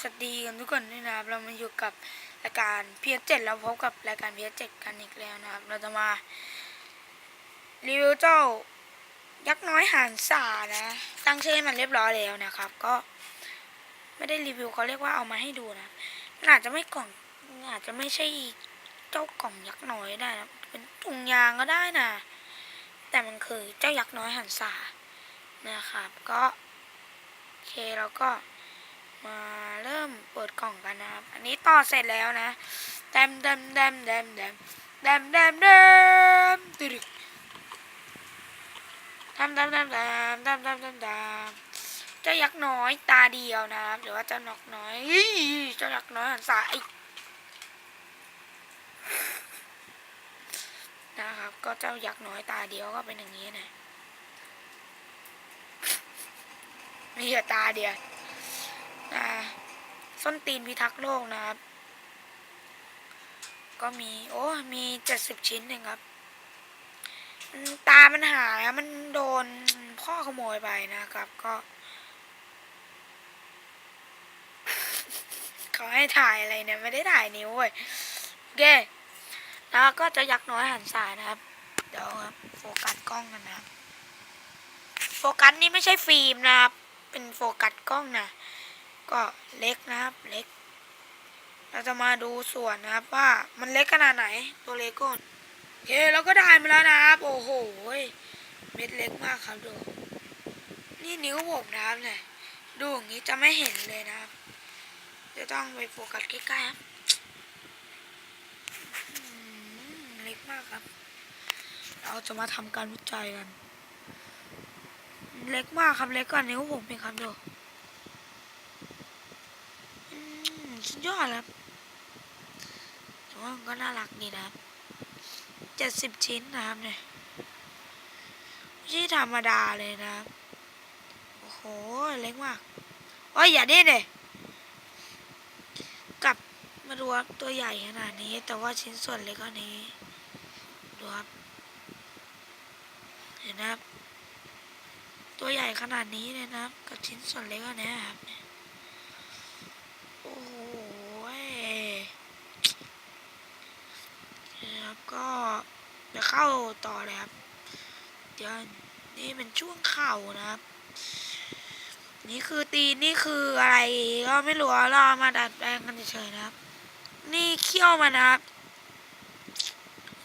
สวัสดีกันทุกคนด้วยนะครับ เรามาอยู่กับรายการเพียเจ็ดเราพบกับรายการเพียเจ็ดกันอีกแล้วนะครับ เราจะมารีวิวเจ้ายักษ์น้อยหานสานะ ตั้งชื่อมันเรียบร้อยแล้วนะครับ ก็ไม่ได้รีวิวเขาเรียกว่าเอามาให้ดูนะมันอาจจะไม่กล่องอาจจะไม่ใช่เจ้ากล่องยักษ์น้อยได้นะเป็นถุงยางก็ได้นะแต่มันคือเจ้ายักษ์น้อยหันสานะครับ ก็โอเคแล้วก็มา กล่องกันนะครับ อันนี้ต่อเสร็จแล้วนะแดมแดมแดมแดมแดมแดมแดมแดมตึดึกแดมแดมแดมแดมแดมแดมแดมแดมเจ้ายักษ์น้อยตาเดียวนะครับหรือว่าเจ้านกน้อยเจ้ายักษ์น้อยหันสายนะครับ ก็เจ้ายักษ์น้อยตาเดียวก็เป็นอย่างนี้นะนี่ตาเดียว ส้นตีนพิทักษ์โลกนะครับ ก็มี โอ้ มีเจ็ดสิบชิ้นเองครับ ตามันหายอะมันโดนพ่อขโมยไปนะครับ ก็เขาให้ถ่ายอะไรเนี่ย ไม่ได้ถ่ายนิ้วเว้ยโอเคแล้วก็จะยักน้อยหันสายนะครับ เดี๋ยวครับ โฟกัสกล้องกันนะครับ โฟกัสนี่ไม่ใช่ฟิล์มนะครับ เป็นโฟกัสกล้องนะ ก็เล็กนะครับเล็ก เราจะมาดูส่วนนะครับว่ามันเล็กขนาดไหนตัวเลโก้นโอเคเราก็ได้มาแล้วนะครับโอ้โหเม็ดเล็กมากครับดู นี่นิ้วผมนะครับเนี่ยดูอย่างนี้จะไม่เห็นเลยนะครับ จะต้องไปโฟกัสใกล้ๆครับเล็กมากครับ เราจะมาทำการวิจัยกัน เล็กมากครับเล็กกว่านิ้วผมเองครับดู อืมสุด ยอดครับแต่ว่ามันก็น่ารักดีนะครับเจ็ดสิบชิ้นนะครับเนี่ยไม่ใช่ธรรมดาเลยนะครับ โอ้โห เล็กมากโอ้ยอย่าดิ้นเลยกลับมาดูครับตัวใหญ่ขนาดนี้ แต่ว่าชิ้นส่วนเล็กกว่านี้ ดูครับ เห็นนะครับ ตัวใหญ่ขนาดนี้เลยนะครับ กับชิ้นส่วนเล็กกว่านี้ครับ โอ้โหนะครับก็จะเข้า ต่อเลยครับ เดี๋ยวนี่เป็นช่วงเข่านะครับ นี่คือตีนนี่คืออะไรก็ไม่รู้เราเอมาดัดแปลงกันเฉยๆนะครับ นี่เขี้ยวมันนะครับ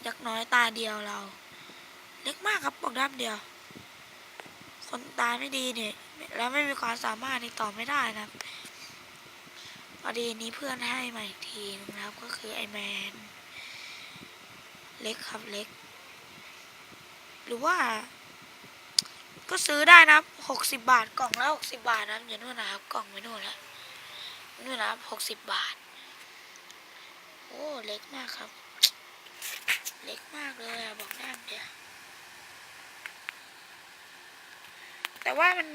ยักน้อยตาเดียวเรา เล็กมากครับบอกด้ามเดียว คนตาไม่ดีเนี่ยแล้วไม่มีความสามารถนี่ต่อไม่ได้นะครับพอดีนี้เพื่อนให้มาอีกทีนะครับก็คือไอแมน เล็กครับเล็ก รือว่า ก็ซื้อได้นะหกสิบบาทกล่องละหกสิบาทนะอย่านู่นนะครับกล่องไม่นู่นละนู่นนะหกสิบบาท โอ้เล็กมากครับ เล็กมากเลยอะบอกได้เดียวแต่ว่ามัน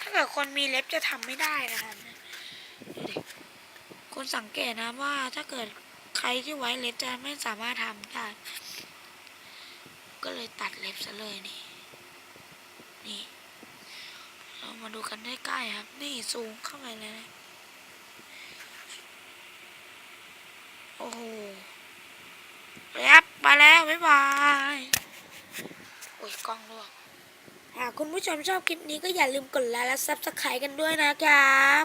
ถ้าเกิดคนมีเล็บจะทำไม่ได้นะครับดูดิคนสังเกตนะว่าถ้าเกิดใครที่ไว้เล็บจะไม่สามารถทำได้ ก็เลยตัดเล็บซะเลยนี่ นี่ เรามาดูกันใกล้ๆครับ นี่ซูมเข้าไปเลยนะโอ้โหเล็บไปแล้ว บ๊ายบายโอ้ยกล้องร่วงหากคุณผู้ชมชอบคลิปนี้ก็อย่าลืมกดไลค์และซับสไครต์กันด้วยนะครับ